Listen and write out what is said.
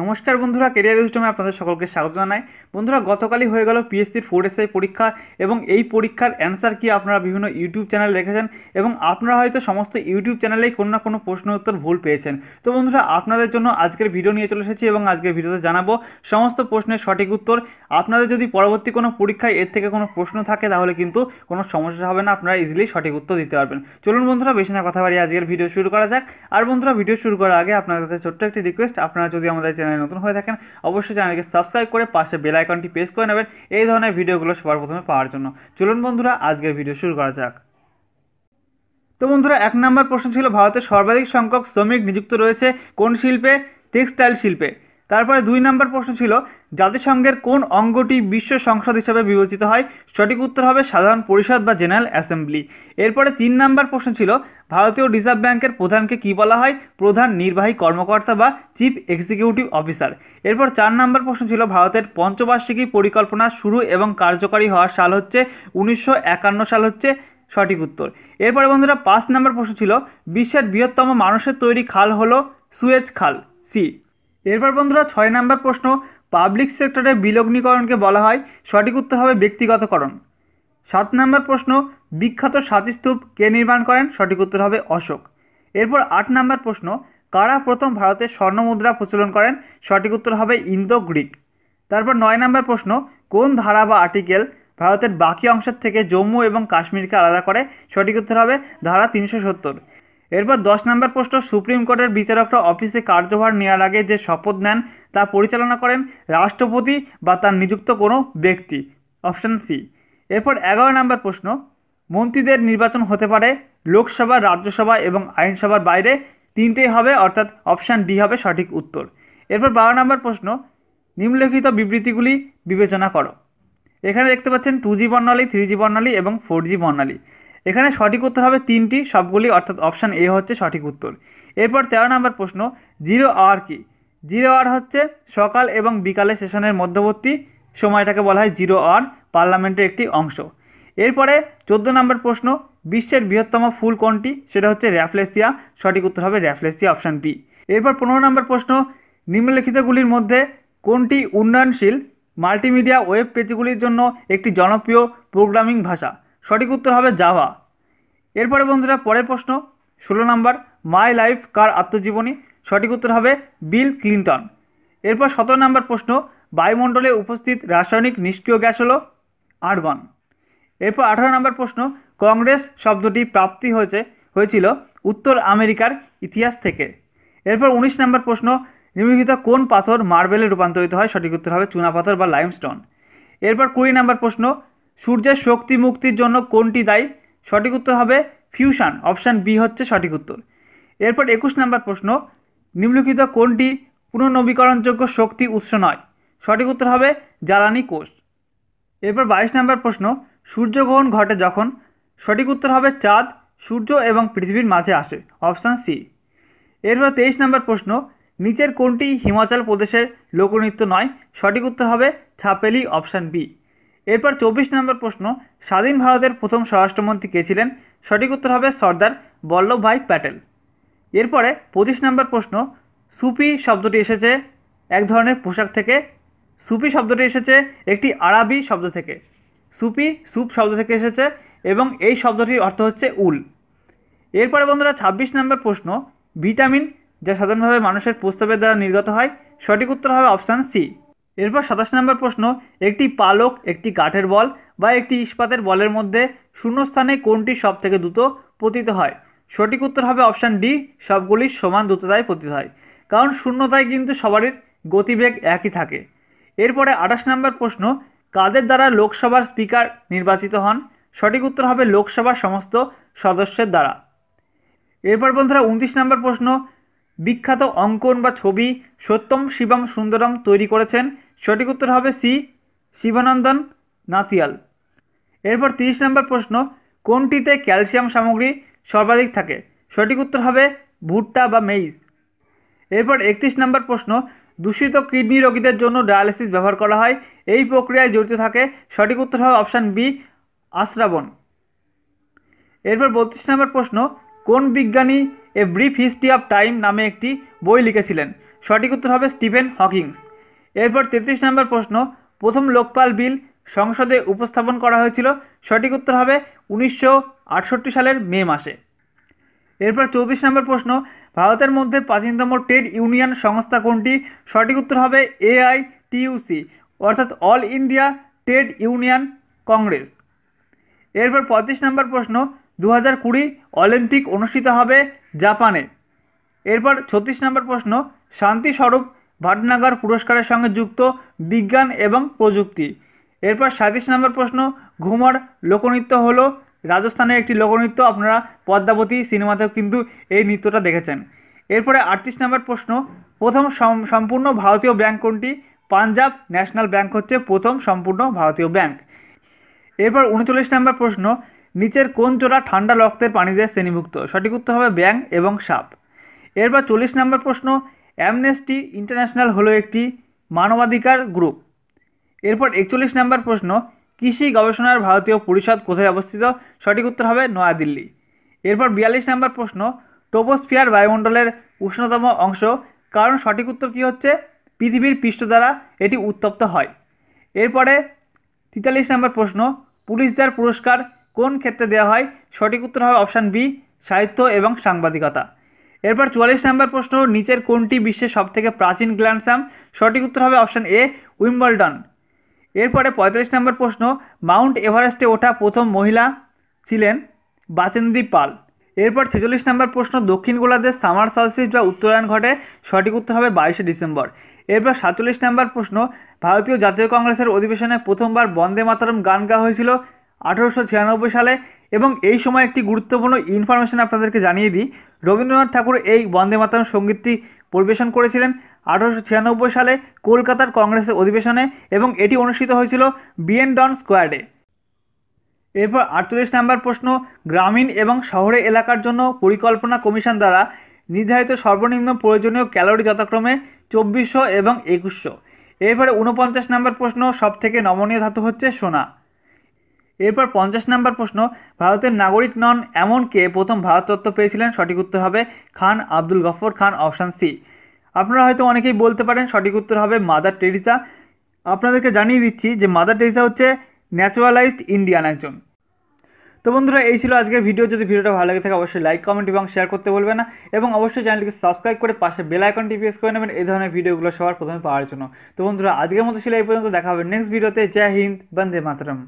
নমস্কার বন্ধুরা কেরিয়ার সিস্টেমে আপনাদের সকলকে স্বাগত জানাই। বন্ধুরা, গতকালই হয়ে গেল পিএসসির ফোর এসআই পরীক্ষা এবং এই পরীক্ষার অ্যান্সার কি আপনারা বিভিন্ন ইউটিউব চ্যানেল দেখেছেন এবং আপনারা হয়তো সমস্ত ইউটিউব চ্যানেলেই কোনো না কোনো প্রশ্ন উত্তর ভুল পেয়েছেন। তো বন্ধুরা, আপনাদের জন্য আজকের ভিডিও নিয়ে চলে এসেছি এবং আজকের ভিডিওতে জানাব সমস্ত প্রশ্নের সঠিক উত্তর। আপনাদের যদি পরবর্তী কোনো পরীক্ষায় এর থেকে কোনো প্রশ্ন থাকে, তাহলে কিন্তু কোনো সমস্যা হবে না, আপনারা ইজিলি সঠিক উত্তর দিতে পারবেন। চলুন বন্ধুরা, বেশি না কথা বাড়িয়ে আজকের ভিডিও শুরু করা যাক। আর বন্ধুরা ভিডিও শুরু করার আগে আপনাদের কাছে ছোট্ট একটি রিকোয়েস্ট আপনারা যদি আমাদের নতুন হয়ে থাকেন, অবশ্যই চ্যানেলকে সাবস্ক্রাইব করে পাশে বেল আইকনটি প্রেস করে নেবেন। এই ধরনের ভিডিওগুলো সবার প্রথমে পাওয়ার জন্য। চলুন বন্ধুরা, আজকের ভিডিও শুরু করা যাক। তো বন্ধুরা, এক নম্বর প্রশ্ন ছিল ভারতের সর্বাধিক সংখ্যক শ্রমিক নিযুক্ত রয়েছে কোন শিল্পে? টেক্সটাইল শিল্পে। তারপরে দুই নম্বর প্রশ্ন ছিল, জাতিসংঘের কোন অঙ্গটি বিশ্ব সংসদ হিসেবে বিবেচিত হয়? সঠিক উত্তর হবে সাধারণ পরিষদ বা জেনারেল অ্যাসেম্বলি। এরপরে তিন নম্বর প্রশ্ন ছিল ভারতীয় রিজার্ভ ব্যাংকের প্রধানকে কী বলা হয়? প্রধান নির্বাহী কর্মকর্তা বা চিফ এক্সিকিউটিভ অফিসার। এরপর চার নম্বর প্রশ্ন ছিল, ভারতের পঞ্চবার্ষিকী পরিকল্পনা শুরু এবং কার্যকারী হওয়ার সাল হচ্ছে, উনিশশো একান্ন সাল হচ্ছে সঠিক উত্তর। এরপরে বন্ধুরা পাঁচ নম্বর প্রশ্ন ছিল, বিশ্বের বৃহত্তম মানুষের তৈরি খাল হলো সুয়েজ খাল সি এরপর বন্ধুরা ছয় নম্বর প্রশ্ন, পাবলিক সেক্টরে বিলগ্নীকরণকে বলা হয়, সঠিক উত্তর হবে ব্যক্তিগতকরণ। সাত নম্বর প্রশ্ন, বিখ্যাত সাতিস্তূপ কে নির্মাণ করেন? সঠিক উত্তর হবে অশোক। এরপর আট নম্বর প্রশ্ন, কারা প্রথম ভারতের স্বর্ণমুদ্রা প্রচলন করেন? সঠিক উত্তর হবে ইন্দো গ্রিক তারপর নয় নম্বর প্রশ্ন, কোন ধারা বা আর্টিকেল ভারতের বাকি অংশের থেকে জম্মু এবং কাশ্মীরকে আলাদা করে? সঠিক উত্তর হবে ধারা তিনশো সত্তর। এরপর দশ নম্বর প্রশ্ন, সুপ্রিম কোর্টের বিচারকরা অফিসে কার্যভার নেওয়ার আগে যে শপথ নেন, তা পরিচালনা করেন রাষ্ট্রপতি বা তার নিযুক্ত কোনো ব্যক্তি? অপশান সি এরপর এগারো নম্বর প্রশ্ন, মন্ত্রীদের নির্বাচন হতে পারে লোকসভা, রাজ্যসভা এবং আইনসভার বাইরে তিনটেই হবে, অর্থাৎ অপশান ডি হবে সঠিক উত্তর। এরপর বারো নম্বর প্রশ্ন, নিম্নলিখিত বিবৃতিগুলি বিবেচনা করো। এখানে দেখতে পাচ্ছেন টু জি বর্ণালী থ্রি জি বর্ণালী এবং ফোর জি বর্ণালী। এখানে সঠিক উত্তর হবে তিনটি, সবগুলি, অর্থাৎ অপশান এ হচ্ছে সঠিক উত্তর। এরপর তেরো নম্বর প্রশ্ন জিরো আওয়ার কি? জিরো আওয়ার হচ্ছে সকাল এবং বিকালে সেশনের মধ্যবর্তী সময়টাকে বলা হয় জিরো আওয়ার পার্লামেন্টের একটি অংশ। এরপরে চোদ্দ নম্বর প্রশ্ন, বিশ্বের বৃহত্তম ফুল কোনটি? সেটা হচ্ছে র্যাফলেসিয়া। সঠিক উত্তর হবে র্যাফলেসিয়া অপশান বি। এরপর পনেরো নম্বর প্রশ্ন, নিম্নলিখিতগুলির মধ্যে কোনটি উন্নয়নশীল মাল্টিমিডিয়া ওয়েব পেজগুলির জন্য একটি জনপ্রিয় প্রোগ্রামিং ভাষা? সঠিক উত্তর হবে জাভা। এরপরে বন্ধুরা পরের প্রশ্ন, ষোলো নম্বর, মাই লাইফ কার আত্মজীবনী? সঠিক উত্তর হবে বিল ক্লিন্টন। এরপর সতেরো নম্বর প্রশ্ন, বায়ুমণ্ডলে উপস্থিত রাসায়নিক নিষ্ক্রিয় গ্যাস হলো? আর্গন এরপর আঠারো নম্বর প্রশ্ন, কংগ্রেস শব্দটি প্রাপ্তি হয়েছে, হয়েছিল উত্তর আমেরিকার ইতিহাস থেকে। এরপর উনিশ নম্বর প্রশ্ন, নিম্নলিখিত কোন পাথর মার্বেলে রূপান্তরিত হয়? সঠিক উত্তর হবে চুনা পাথর বা লাইমস্টোন এরপর কুড়ি নম্বর প্রশ্ন, সূর্যের শক্তি মুক্তির জন্য কোনটি দায়ী? সঠিক উত্তর হবে ফিউশন অপশান বি হচ্ছে সঠিক উত্তর। এরপর একুশ নম্বর প্রশ্ন, নিম্নলিখিত কোনটি পুনর্নবীকরণযোগ্য শক্তি উৎস নয়? সঠিক উত্তর হবে জ্বালানি কোষ। এরপর বাইশ নম্বর প্রশ্ন, সূর্যগ্রহণ ঘটে যখন? সঠিক উত্তর হবে চাঁদ, সূর্য এবং পৃথিবীর মাঝে আসে। Option C. এরপর তেইশ নম্বর প্রশ্ন, নিচের কোনটি হিমাচল প্রদেশের লোকনৃত্য নয়? সঠিক উত্তর হবে ছাপেলি, অপশান বি। এরপর চব্বিশ নম্বর প্রশ্ন, স্বাধীন ভারতের প্রথম স্বরাষ্ট্রমন্ত্রী কে ছিলেন? সঠিক উত্তর হবে সর্দার বল্লভভাই প্যাটেল। এরপরে পঁচিশ নম্বর প্রশ্ন সুপি শব্দটি এসেছে এক ধরনের পোশাক থেকে সুপি শব্দটি এসেছে একটি আরবি শব্দ থেকে। সুপি, সুপ শব্দ থেকে এসেছে এবং এই শব্দটির অর্থ হচ্ছে উল। এরপরে বন্ধুরা ছাব্বিশ নম্বর প্রশ্ন, ভিটামিন, যা সাধারণভাবে মানুষের প্রস্তাবের দ্বারা নির্গত হয়, সঠিক উত্তর হবে অপশান সি। এরপর সাতাশ নম্বর প্রশ্ন, একটি পালক, একটি কাঠের বল বা একটি ইস্পাতের বলের মধ্যে শূন্যস্থানে কোনটি সব থেকে দ্রুত পতিত হয়? সঠিক উত্তর হবে অপশান ডি, সবগুলি সমান দ্রুততায় পতিত হয়। কারণ শূন্যতায় কিন্তু সবারই গতিবেগ একই থাকে। এরপরে আঠাশ নম্বর প্রশ্ন, কাদের দ্বারা লোকসভার স্পিকার নির্বাচিত হন? সঠিক উত্তর হবে লোকসভার সমস্ত সদস্যের দ্বারা। এরপর বন্ধুরা উনত্রিশ নম্বর প্রশ্ন, বিখ্যাত অঙ্কন বা ছবি সত্যম শিবম সুন্দরম তৈরি করেছেন? সঠিক উত্তর হবে সি, শিবানন্দন নাতিয়াল এরপর তিরিশ নম্বর প্রশ্ন, কোনটিতে ক্যালসিয়াম সামগ্রী সর্বাধিক থাকে? সঠিক উত্তর হবে ভুট্টা বা মেইজ। এরপর একত্রিশ নম্বর প্রশ্ন দূষিত কিডনি রোগীদের জন্য ডায়ালিসিস ব্যবহার করা হয়। এই প্রক্রিয়ায় জড়িত থাকে। সঠিক উত্তর হবে অপশান বি, আশ্রাবণ। এরপর বত্রিশ নম্বর প্রশ্ন, কোন বিজ্ঞানী A Brief History of Time নামে একটি বই লিখেছিলেন? সঠিক উত্তর হবে স্টিফেন হকিংস। এরপর তেত্রিশ নম্বর প্রশ্ন, প্রথম লোকপাল বিল সংসদে উপস্থাপন করা হয়েছিল? সঠিক উত্তর হবে উনিশশো আটষট্টি সালের মে মাসে। এরপর চৌত্রিশ নম্বর প্রশ্ন, ভারতের মধ্যে প্রাচীনতম ট্রেড ইউনিয়ন সংস্থা কোনটি? সঠিক উত্তর হবে এআইটিইউসি, অর্থাৎ All India Trade Union Congress. এরপর পঁয়ত্রিশ নম্বর প্রশ্ন দু হাজার কুড়ি অলিম্পিক অনুষ্ঠিত হবে জাপানে। এরপর ছত্রিশ নম্বর প্রশ্ন শান্তি স্বরূপ ভাটনাগর পুরস্কারের সঙ্গে যুক্ত বিজ্ঞান এবং প্রযুক্তি। এরপর সাঁত্রিশ নম্বর প্রশ্ন, ঘুমর লোকনৃত্য হলো রাজস্থানের একটি লোকনৃত্য আপনারা পদ্মাবতী সিনেমাতেও কিন্তু এই নৃত্যটা দেখেছেন। এরপরে আটত্রিশ নম্বর প্রশ্ন, প্রথম সম- সম্পূর্ণ ভারতীয় ব্যাংক কোনটি? পাঞ্জাব ন্যাশনাল ব্যাংক হচ্ছে প্রথম সম্পূর্ণ ভারতীয় ব্যাংক। এরপর উনচল্লিশ নম্বর প্রশ্ন, নিচের কোন জোড়া ঠান্ডা রক্তের প্রাণীদের শ্রেণীভুক্ত? সঠিক উত্তর হবে ব্যাং এবং সাপ। এরপর চল্লিশ নম্বর প্রশ্ন, অ্যামনেস্টি ইন্টারন্যাশনাল হলো একটি মানবাধিকার গ্রুপ। এরপর একচল্লিশ নম্বর প্রশ্ন কৃষি গবেষণার ভারতীয় পরিষদ কোথায় অবস্থিত? সঠিক উত্তর হবে নয়াদিল্লি। এরপর বিয়াল্লিশ নম্বর প্রশ্ন, টোপোস্ফিয়ার বায়ুমণ্ডলের উষ্ণতম অংশ, কারণ সঠিক উত্তর কী হচ্ছে? পৃথিবীর পৃষ্ঠ দ্বারা এটি উত্তপ্ত হয়। এরপরে তেতাল্লিশ নম্বর প্রশ্ন, পুলিশদের পুরস্কার কোন ক্ষেত্রে দেওয়া হয়? সঠিক উত্তর হবে অপশান বি, সাহিত্য এবং সাংবাদিকতা। এরপর চুয়াল্লিশ নম্বর প্রশ্ন, নিচের কোনটি বিশ্বের সবথেকে প্রাচীন গ্ল্যান্ডস্যাম সঠিক উত্তর হবে অপশান এ, উইম্বলডন। এরপরে পঁয়তাল্লিশ নম্বর প্রশ্ন, মাউন্ট এভারেস্টে ওঠা প্রথম মহিলা ছিলেন বাচেন্দ্রী পাল। এরপর ছেচল্লিশ নম্বর প্রশ্ন, দক্ষিণ গোলার্ধে সামার সলসিস বা উত্তরায়ণ ঘটে, সঠিক উত্তর হবে বাইশে ডিসেম্বর। এরপর সাতচল্লিশ নম্বর প্রশ্ন, ভারতীয় জাতীয় কংগ্রেসের অধিবেশনে প্রথমবার বন্দে মাতারম গান গাওয়া হয়েছিল আঠারোশো ছিয়ানব্বই সালে এবং এই সময় একটি গুরুত্বপূর্ণ ইনফরমেশন আপনাদেরকে জানিয়ে দিই। রবীন্দ্রনাথ ঠাকুর এই বন্দে মাতারম সঙ্গীতটি পরিবেশন করেছিলেন। আঠারোশো ছিয়ানব্বই সালে কলকাতার কংগ্রেসের অধিবেশনে এবং এটি অনুষ্ঠিত হয়েছিল বিএন ডন স্কোয়াডে। এরপর আটচল্লিশ নম্বর প্রশ্ন, গ্রামীণ এবং শহরে এলাকার জন্য পরিকল্পনা কমিশন দ্বারা নির্ধারিত সর্বনিম্ন প্রয়োজনীয় ক্যালোরি যথাক্রমে চব্বিশশো এবং একুশশো। এরপরে উনপঞ্চাশ নম্বর প্রশ্ন, সবথেকে নমনীয় ধাতু হচ্ছে সোনা। এরপর পঞ্চাশ নম্বর প্রশ্ন, ভারতের নাগরিক নন এমন কে প্রথম ভারততত্ত্ব পেয়েছিলেন সঠিক উত্তর হবে খান আব্দুল গফর খান, অপশান সি। আপনারা হয়তো অনেকেই বলতে পারেন সঠিক উত্তর হবে মাদার টেরিসা। আপনাদেরকে জানিয়ে দিচ্ছি যে মাদার টেরিসা হচ্ছে ন্যাচুরালাইজড ইন্ডিয়ান একজন। তো বন্ধুরা, এই ছিল আজকের ভিডিও। যদি ভিডিওটা ভালো লাগে থাকে, অবশ্যই লাইক, কমেন্ট এবং শেয়ার করতে বলবেন না। এবং অবশ্যই চ্যানেলটিকে সাবস্ক্রাইব করে পাশে বেল আইকনটি প্রেস করে নেবেন এই ধরনের ভিডিওগুলো সবার প্রথমে পাওয়ার জন্য। তো বন্ধুরা, আজকের মতো ছিল এই পর্যন্ত। দেখা হবে নেক্সট ভিডিওতে। জয় হিন্দ, বন্দে মাতরম।